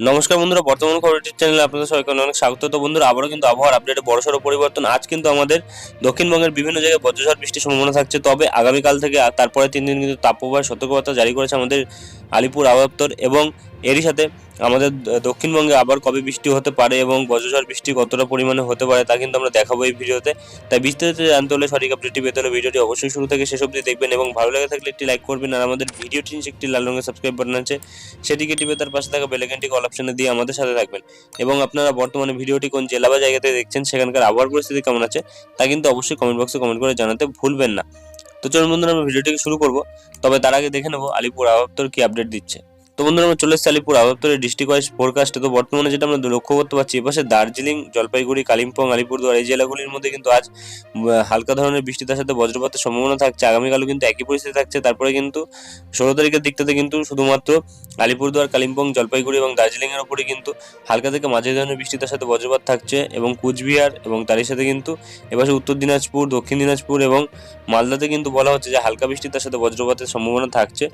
নমস্কার বন্ধুরা, বর্তমান খবর চ্যানেলে আপনাদের সবাইকে অনেক স্বাগত। তো বন্ধুরা, আবারও কিন্তু আবহাওয়ার আপডেটে বড়সড় পরিবর্তন। আজ কিন্তু আমাদের দক্ষিণবঙ্গের বিভিন্ন জায়গায় বজ্রঝড় বৃষ্টির সম্ভাবনা থাকছে। তবে আগামীকাল থেকে তারপরে তিন দিন কিন্তু তাপপ্রবাহের সতর্কবার্তা জারি করেছে আমাদের আলিপুর আবহাওয়া এবং এরই সাথে আমাদের দক্ষিণবঙ্গে আবার কবে বৃষ্টি হতে পারে এবং বজ্রঝড় বৃষ্টি কতটা পরিমাণে হতে পারে তা কিন্তু আমরা দেখাবো এই ভিডিওতে। তাই বিস্তারিত জানতে হলে সঠিক আপডেটটি পেতে হলে ভিডিওটি অবশ্যই শুরু থেকে শেষ অবধি দেখবেন এবং ভালো লেগে থাকলে একটি লাইক করবেন আর আমাদের ভিডিওটি নিচে একটি লাল রঙের সাবস্ক্রাইব বাটন আছে, সেটিকে টিপে তার পাশে থাকা বেলাইকনটি কল অপশনে দিয়ে আমাদের সাথে থাকবেন। এবং আপনারা বর্তমানে ভিডিওটি কোন জেলা বা জায়গাতে দেখছেন সেখানকার আবহাওয়ার পরিস্থিতি কেমন আছে তা কিন্তু অবশ্যই কমেন্ট বক্সে কমেন্ট করে জানাতে ভুলবেন না। তো চলুন বন্ধুরা, আমরা ভিডিওটিকে শুরু করব। তবে তার আগে দেখে নেব আলিপুর আবাবতর কি আপডেট দিচ্ছে। তো বন্ধুরা, আমরা চলে এসেছি আলিপুর দপ্তরের ডিস্ট্রিক্ট ওয়াইজ ফোরকাস্টে তো বর্তমানে যেটা আমরা লক্ষ্য করতে পারছি এপাশে দার্জিলিং, জলপাইগুড়ি, কালিম্পং, আলিপুরদুয়ার এই জেলাগুলির মধ্যে কিন্তু আজ হালকা ধরনের বৃষ্টি তার সাথে বজ্রপাতের সম্ভাবনা থাকছে। আগামীকালও কিন্তু একই পরিস্থিতি থাকছে। তারপরে কিন্তু ষোলো তারিখের দিকটাতে কিন্তু শুধুমাত্র আলিপুরদুয়ার, কালিম্পং, জলপাইগুড়ি এবং দার্জিলিং এর উপরে কিন্তু হালকা থেকে মাঝারি ধরনের বৃষ্টি তার সাথে বজ্রপাত থাকছে এবং কুচবিহার এবং তারই সাথে কিন্তু এপাশে উত্তর দিনাজপুর, দক্ষিণ দিনাজপুর এবং মালদাতে কিন্তু বলা হচ্ছে যে হালকা বৃষ্টি তার সাথে বজ্রপাতের সম্ভাবনা থাকছে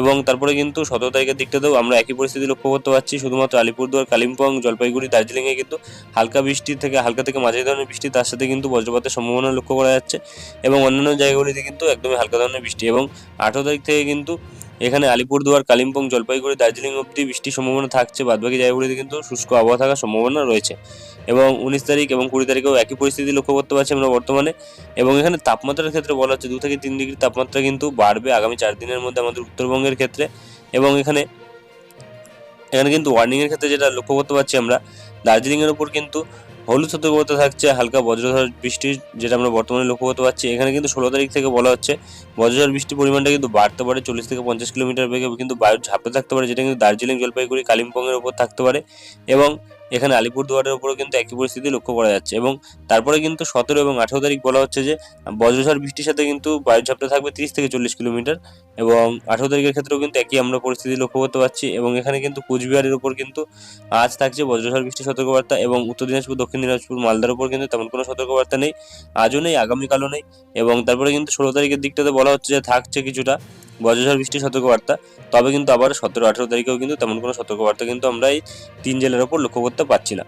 এবং তারপরে কিন্তু সতেরো তারিখের দিকটাতেও আমরা একই পরিস্থিতি লক্ষ্য করতে পারছি। শুধুমাত্র আলিপুরদুয়ার, কালিম্পং, জলপাইগুড়ি, দার্জিলিংয়ে কিন্তু হালকা বৃষ্টি থেকে, হালকা থেকে মাঝারি ধরনের বৃষ্টি, তার সাথে কিন্তু বজ্রপাতের সম্ভাবনা লক্ষ্য করা যাচ্ছে এবং অন্যান্য জায়গাগুলিতে কিন্তু একদমই হালকা ধরনের বৃষ্টি এবং আঠেরো তারিখ থেকে কিন্তু এখানে আলিপুরদুয়ার, কালিম্পং, জলপাইগুড়ি, দার্জিলিং অবধি বৃষ্টির সম্ভাবনা থাকছে। বাদবাকি জায়গাগুলিতে কিন্তু শুষ্ক আবহাওয়া থাকার সম্ভাবনা রয়েছে এবং উনিশ তারিখ এবং কুড়ি তারিখেও একই পরিস্থিতি লক্ষ্য করতে পারছি আমরা বর্তমানে এবং এখানে তাপমাত্রার ক্ষেত্রে বলা হচ্ছে দু থেকে তিন ডিগ্রি তাপমাত্রা কিন্তু বাড়বে আগামী চার দিনের মধ্যে আমাদের উত্তরবঙ্গের ক্ষেত্রে এবং এখানে এখানে কিন্তু ওয়ার্নিংয়ের ক্ষেত্রে যেটা লক্ষ্য করতে পারছি আমরা, দার্জিলিংয়ের উপর কিন্তু হলুদ সতর্কতা থাকছে, হালকা বজ্রঝড় বৃষ্টির যেটা আমরা বর্তমানে লক্ষ্য করতে পারছি। এখানে কিন্তু ষোলো তারিখ থেকে বলা হচ্ছে বজ্রঝড় বৃষ্টির পরিমাণটা কিন্তু বাড়তে পারে চল্লিশ থেকে পঞ্চাশ কিলোমিটার বেগে, কিন্তু বায়ুর ঝাঁপে থাকতে পারে, যেটা কিন্তু দার্জিলিং, জলপাইগুড়ি, কালিম্পংয়ের উপর থাকতে পারে। এবং এখানে আলিপুরদুয়ারের উপরও কিন্তু একই পরিস্থিতি লক্ষ্য করা যাচ্ছে এবং তারপরে কিন্তু সতেরো এবং আঠেরো তারিখ বলা হচ্ছে যে বজ্রঝড় বৃষ্টির সাথে কিন্তু বায়ুর ঝাপটা থাকবে তিরিশ থেকে চল্লিশ কিলোমিটার এবং আঠেরো তারিখের ক্ষেত্রেও কিন্তু একই আমরা পরিস্থিতি লক্ষ্য করতে পারছি এবং এখানে কিন্তু কুচবিহারের উপর কিন্তু আজ থাকছে বজ্রঝড় বৃষ্টির সতর্কবার্তা এবং উত্তর দিনাজপুর, দক্ষিণ দিনাজপুর, মালদার উপর কিন্তু তেমন কোনো সতর্কবার্তা নেই, আজও নেই, আগামীকালও নেই এবং তারপরে কিন্তু ষোলো তারিখের দিকটাতে বলা হচ্ছে যে থাকছে কিছুটা। বজ্রঝড় বৃষ্টির সতর্কবার্তা। তবে কিন্তু আবার সতেরো, আঠেরো তারিখেও কিন্তু তেমন কোনো সতর্কবার্তা কিন্তু আমরা এই তিন জেলার উপর লক্ষ্য করতে পারছি না।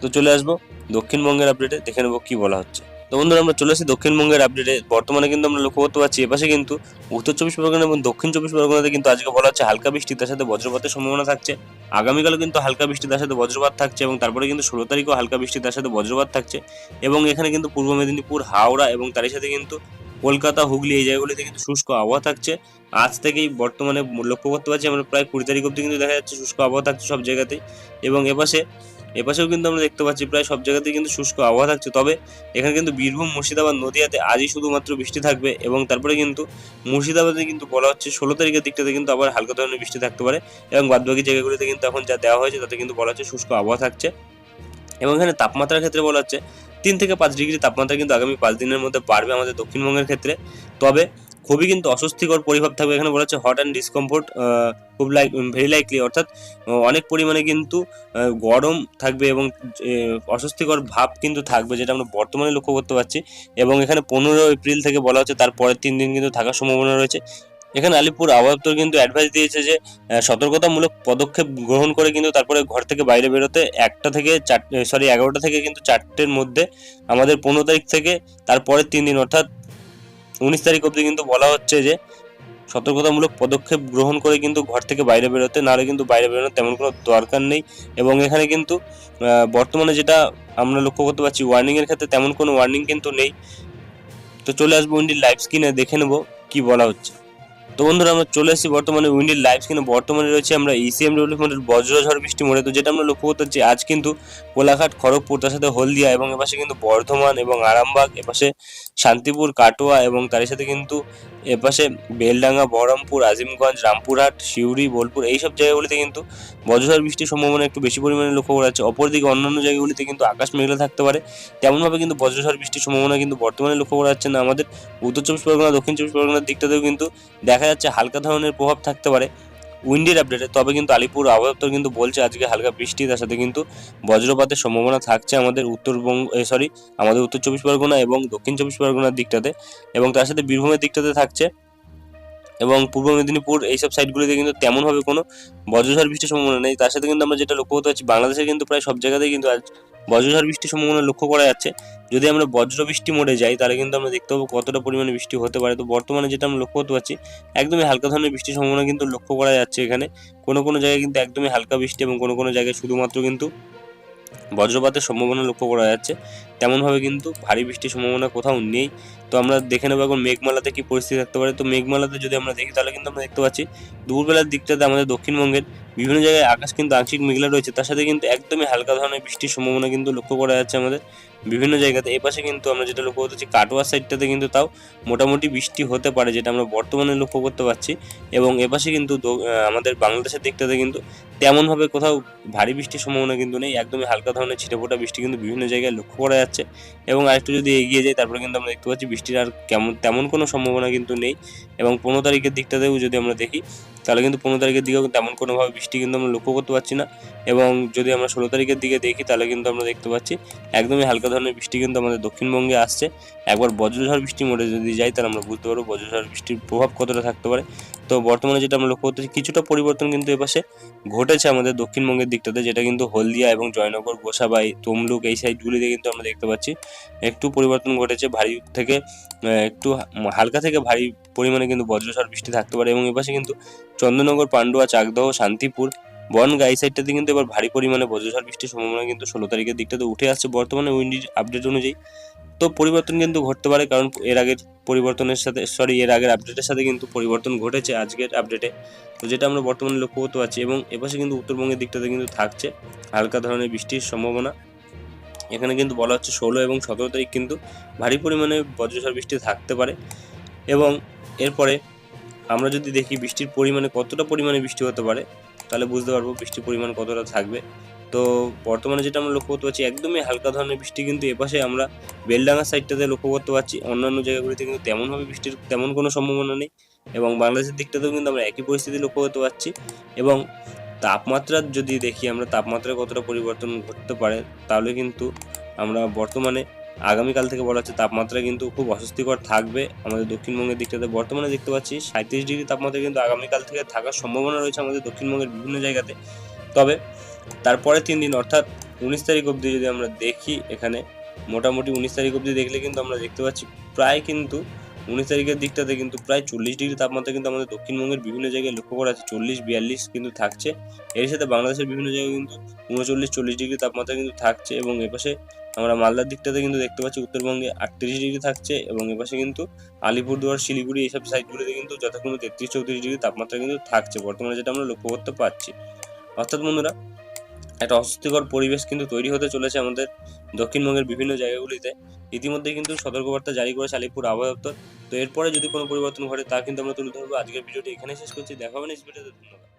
তো চলে আসব দক্ষিণবঙ্গের আপডেটে দেখে নেব কী বলা হচ্ছে। তো বন্ধুরা, আমরা চলে আসি দক্ষিণবঙ্গের আপডেটে বর্তমানে কিন্তু আমরা লক্ষ্য করতে পারছি, এপাশে কিন্তু উত্তর চব্বিশ পরগনা এবং দক্ষিণ চব্বিশ পরগনাতে কিন্তু আজকে বলা হচ্ছে হালকা বৃষ্টি, তার সাথে বজ্রপাতের সম্ভাবনা থাকছে। আগামীকালও কিন্তু হালকা বৃষ্টি, তার সাথে বজ্রপাত থাকছে এবং তারপরে কিন্তু ষোলো তারিখও হালকা বৃষ্টি, তার সাথে বজ্রপাত থাকছে। এবং এখানে কিন্তু পূর্ব মেদিনীপুর, হাওড়া এবং তারই সাথে কিন্তু কলকাতা, হুগলি এই জায়গাগুলিতে কিন্তু শুষ্ক আবহাওয়া থাকছে। আজ থেকেই বর্তমানে লক্ষ্য করতে পারছি আমরা প্রায় কুড়ি তারিখ অব্দি কিন্তু দেখা যাচ্ছে শুষ্ক আবহাওয়া থাকছে সব জায়গাতেই। এবং এপাশে, এপাশেও কিন্তু আমরা দেখতে পাচ্ছি প্রায় সব জায়গাতেই কিন্তু শুষ্ক আবহাওয়া থাকছে। তবে এখানে কিন্তু বীরভূম, মুর্শিদাবাদ নদিয়াতে আজই শুধুমাত্র বৃষ্টি থাকবে এবং তারপরে কিন্তু মুর্শিদাবাদে কিন্তু বলা হচ্ছে ষোলো তারিখের দিকটাতে কিন্তু আবার হালকা ধরনের বৃষ্টি থাকতে পারে এবং বাদবাকি জায়গাগুলিতে কিন্তু এখন যা দেওয়া হয়েছে তাতে কিন্তু বলা হচ্ছে শুষ্ক আবহাওয়া থাকছে। এবং এখানে তাপমাত্রার ক্ষেত্রে বলা হচ্ছে তিন থেকে পাঁচ ডিগ্রি তাপমাত্রা কিন্তু আগামী পাঁচ দিনের মধ্যে বাড়বে আমাদের দক্ষিণবঙ্গের ক্ষেত্রে। তবে খুবই কিন্তু অস্বস্তিকর পরিভাব থাকবে এখানে বলা হচ্ছে হট অ্যান্ড ডিসকমফোর্ট খুব লাইক ভেরি লাইকলি অর্থাৎ অনেক পরিমাণে কিন্তু গরম থাকবে এবং অস্বস্তিকর ভাব কিন্তু থাকবে যেটা আমরা বর্তমানে লক্ষ্য করতে পারছি। এবং এখানে পনেরো এপ্রিল থেকে বলা হচ্ছে তারপরের তিন দিন কিন্তু থাকার সম্ভাবনা রয়েছে। এখানে আলিপুর আবহাওয়া কিন্তু অ্যাডভাইস দিয়েছে যে সতর্কতামূলক পদক্ষেপ গ্রহণ করে কিন্তু তারপরে ঘর থেকে বাইরে বেরোতে একটা থেকে চার সরি এগারোটা থেকে কিন্তু চারটের মধ্যে আমাদের পনেরো তারিখ থেকে তারপরের তিন দিন, অর্থাৎ উনিশ তারিখ অবধি কিন্তু বলা হচ্ছে যে, সতর্কতামূলক পদক্ষেপ গ্রহণ করে কিন্তু ঘর থেকে বাইরে বেরোতে, নাহলে কিন্তু বাইরে বেরোনোর তেমন কোনো দরকার নেই। এবং এখানে কিন্তু বর্তমানে যেটা আমরা লক্ষ্য করতে পারছি ওয়ার্নিং এর ক্ষেত্রে তেমন কোনো ওয়ার্নিং কিন্তু নেই। তো চলে আসব উইন্ডির লাইভ স্ক্রিনে দেখে নেব কি বলা হচ্ছে। তো বন্ধুরা, আমরা চলে এসেছি বর্তমানে উইন্ডির লাইভ স্ক্রিনে বর্তমানে রয়েছে আমরা E ইসিএম ডেভেলপমেন্টের বজ্রঝড় বৃষ্টি মোড়ে। তো যেটা আমরা লক্ষ্য করতে পারছি, আজ কিন্তু কোলাঘাট খড়গপুর, তার সাথে হলদিয়া এবং এপাশে কিন্তু বর্ধমান এবং আরামবাগ, এপাশে শান্তিপুর, কাটোয়া এবং তার সাথে কিন্তু এপাশে বেলডাঙ্গা, বহরমপুর, আজিমগঞ্জ, রামপুরহাট, সিউড়ি, বোলপুর এইসব জায়গাগুলিতে কিন্তু বজ্রঝড় বৃষ্টির সম্ভাবনা একটু বেশি পরিমাণে লক্ষ্য করা যাচ্ছে। অপরদিকে অন্যান্য জায়গাগুলিতে কিন্তু আকাশ মেঘলা থাকতে পারে। তেমনভাবে কিন্তু বজ্রঝড় বৃষ্টির সম্ভাবনা কিন্তু বর্তমানে লক্ষ্য করা যাচ্ছে না। আমাদের উত্তর চব্বিশ পরগনা, দক্ষিণ চব্বিশ পরগনার দিকটাতেও কিন্তু দেখা যাচ্ছে হালকা ধরনের প্রভাব থাকতে পারে উইন্ডির আপডেটে তবে কিন্তু আলিপুর আবহাওয়া কিন্তু বলছে আজকে হালকা বৃষ্টি তার সাথে কিন্তু বজ্রপাতের সম্ভাবনা থাকছে আমাদের উত্তরবঙ্গ সরি আমাদের উত্তর চব্বিশ পরগনা এবং দক্ষিণ চব্বিশ পরগনার দিকটাতে এবং তার সাথে বীরভূমের দিকটাতে থাকছে এবং পূর্ব মেদিনীপুর এইসব সাইডগুলিতে কিন্তু তেমনভাবে কোনো বজ্রঝড় বৃষ্টির সম্ভাবনা নেই। তার সাথে কিন্তু আমরা যেটা লক্ষ্য করতে পারছি বাংলাদেশে কিন্তু প্রায় সব জায়গাতেই কিন্তু আজ বজ্রঝড় বৃষ্টির সম্ভাবনা লক্ষ্য করা যাচ্ছে। যদি আমরা বজ্র বৃষ্টি মোডে যাই, তাহলে কিন্তু আমরা দেখতে পাবো কতটা পরিমাণে বৃষ্টি হতে পারে। তো বর্তমানে যেটা আমরা লক্ষ্য করতে পারছি, একদমই হালকা ধরনের বৃষ্টির সম্ভাবনা কিন্তু লক্ষ্য করা যাচ্ছে এখানে। কোনো কোনো জায়গায় কিন্তু একদমই হালকা বৃষ্টি এবং কোনো কোনো জায়গায় শুধুমাত্র কিন্তু বজ্রপাতের সম্ভাবনা লক্ষ্য করা যাচ্ছে। তেমনভাবে কিন্তু ভারী বৃষ্টির সম্ভাবনা কোথাও নেই। তো আমরা দেখে নেব এখন মেঘমালাতে কি পরিস্থিতি থাকতে পারে। তো মেঘমালাতে যদি আমরা দেখি, তাহলে কিন্তু আমরা দেখতে পাচ্ছি দুপুরবেলার দিকটাতে আমাদের দক্ষিণবঙ্গের বিভিন্ন জায়গায় আকাশ কিন্তু আংশিক মেঘলা রয়েছে। তার সাথে কিন্তু একদমই হালকা ধরনের বৃষ্টির সম্ভাবনা কিন্তু লক্ষ্য করা যাচ্ছে আমাদের বিভিন্ন জায়গাতে। এ পাশে কিন্তু আমরা যেটা লক্ষ্য করতেছি কাটোয়া সাইডটাতে কিন্তু তাও মোটামুটি বৃষ্টি হতে পারে, যেটা আমরা বর্তমানে লক্ষ্য করতে পারছি। এবং এপাশে কিন্তু আমাদের বাংলাদেশের দিকটাতে কিন্তু তেমনভাবে কোথাও ভারী বৃষ্টির সম্ভাবনা কিন্তু নেই। একদমই হালকা ধরনের ছিটেফোঁটা বৃষ্টি কিন্তু বিভিন্ন জায়গায় লক্ষ্য করা যাচ্ছে। এবং আরেকটু যদি এগিয়ে যাই, তারপরে কিন্তু আমরা দেখতে পাচ্ছি বৃষ্টির আর কেমন তেমন কোনো সম্ভাবনা কিন্তু নেই। এবং পনেরো তারিখের দিকটাতেও যদি আমরা দেখি, তাহলে কিন্তু পনেরো তারিখের দিকেও তেমন কোনোভাবে বৃষ্টি কিন্তু আমরা লক্ষ্য করতে পারছি না। এবং যদি আমরা ষোলো তারিখের দিকে দেখি, তাহলে কিন্তু আমরা দেখতে পাচ্ছি একদমই হালকা ধরনের বৃষ্টি কিন্তু আমাদের দক্ষিণবঙ্গে আসছে। একবার বজ্রঝড় বৃষ্টি মোডে যদি যাই, তাহলে আমরা বুঝতে পারব বজ্রঝড় বৃষ্টির প্রভাব কতটা থাকতে পারে। তো বর্তমানে যেটা আমরা লক্ষ্য করতেছি, কিছুটা পরিবর্তন কিন্তু এপাশে ঘটেছে আমাদের দক্ষিণবঙ্গের দিকটাতে, যেটা কিন্তু হলদিয়া এবং জয়নগর গোসাবাই তমলুক এই সাইডগুলিতে কিন্তু আমরা দেখতে পাচ্ছি। একটু পরিবর্তন ঘটেছে, ভারী থেকে একটু হালকা থেকে ভারী পরিমাণে কিন্তু বজ্রসর বৃষ্টি থাকতে পারে এবং এপাশে কিন্তু চন্দ্রনগর, পান্ডুয়া, চাকদহ, শান্তিপুর বনগা এই সাইডটাতে কিন্তু এবার ভারী পরিমাণে বজ্রঝড় বৃষ্টির সম্ভাবনা কিন্তু ষোলো তারিখের দিকটাতে উঠে আসছে। বর্তমানে উইন্ডির আপডেট অনুযায়ী। তো পরিবর্তন কিন্তু ঘটতে পারে কারণ এর আগের পরিবর্তনের সাথে সরি এর আগের আপডেটের সাথে কিন্তু পরিবর্তন ঘটেছে আজকের আপডেটে তো যেটা আমরা বর্তমানে লক্ষ্য করতে পারছি এবং এপাশে কিন্তু উত্তরবঙ্গের দিকটাতে কিন্তু থাকছে হালকা ধরনের বৃষ্টির সম্ভাবনা। এখানে কিন্তু বলা হচ্ছে ষোলো এবং সতেরো তারিখ কিন্তু ভারী পরিমাণে বজ্রঝড় বৃষ্টি থাকতে পারে এবং এরপরে আমরা যদি দেখি বৃষ্টির পরিমাণে কতটা পরিমাণে বৃষ্টি হতে পারে তাহলে বুঝতে পারব বৃষ্টির পরিমাণ কতটা থাকবে। তো বর্তমানে যেটা আমরা লক্ষ্য করতে পারছি, একদমই হালকা ধরনের বৃষ্টি কিন্তু এপাশে আমরা বেলডাঙ্গা সাইডটাতে লক্ষ্য করতে পারছি। অন্যান্য জায়গাগুলিতে কিন্তু তেমনভাবে বৃষ্টির তেমন কোনো সম্ভাবনা নেই এবং বাংলাদেশের দিকটাতেও কিন্তু আমরা একই পরিস্থিতি লক্ষ্য করতে পারছি এবং তাপমাত্রার যদি দেখি আমরা তাপমাত্রায় কতটা পরিবর্তন ঘটতে পারে তাহলে কিন্তু আমরা বর্তমানে আগামীকাল থেকে বলা হচ্ছে তাপমাত্রা কিন্তু খুব অস্বস্তিকর থাকবে। আমাদের দক্ষিণবঙ্গের দিকটাতে বর্তমানে দেখতে পাচ্ছি সাঁত্রিশ ডিগ্রি তাপমাত্রা কিন্তু আগামীকাল থেকে থাকার সম্ভাবনা রয়েছে আমাদের দক্ষিণবঙ্গের বিভিন্ন জায়গাতে। তবে তারপরে তিন দিন, অর্থাৎ উনিশ তারিখ অবধি যদি আমরা দেখি এখানে, মোটামুটি উনিশ তারিখ অবধি দেখলে কিন্তু আমরা দেখতে পাচ্ছি প্রায় কিন্তু উনিশ তারিখের দিকটাতে কিন্তু প্রায় চল্লিশ ডিগ্রি তাপমাত্রা কিন্তু আমাদের দক্ষিণবঙ্গের বিভিন্ন জায়গায় লক্ষ্য করা যাচ্ছে। চল্লিশ, বিয়াল্লিশ কিন্তু থাকছে। এর সাথে বাংলাদেশের বিভিন্ন জায়গায় কিন্তু উনচল্লিশ, চল্লিশ ডিগ্রি তাপমাত্রা কিন্তু থাকছে এবং এপাশে আমরা মালদার দিকটাতে কিন্তু দেখতে পাচ্ছি উত্তরবঙ্গে আটত্রিশ ডিগ্রি থাকছে এবং এপাশে কিন্তু আলিপুরদুয়ার, শিলিগুড়ি এইসব সাইডগুলিতে কিন্তু যথাক্রমে তেত্রিশ, চৌত্রিশ ডিগ্রি তাপমাত্রা কিন্তু থাকছে। বর্তমানে যেটা আমরা লক্ষ্য করতে পারছি অর্থাৎ বন্ধুরা, একটা অস্বস্তিকর পরিবেশ কিন্তু তৈরি হতে চলেছে আমাদের দক্ষিণবঙ্গের বিভিন্ন জায়গাগুলিতে। ইতিমধ্যে কিন্তু সতর্কবার্তা জারি করেছে আলিপুর আবহাওয়া দপ্তর। তো এরপরে যদি কোনো পরিবর্তন ঘটে, তা কিন্তু আমরা তুলে ধরবো। আজকের ভিডিওটি এখানে শেষ করছি। দেখা হবে ভিডিওতে ধন্যবাদ।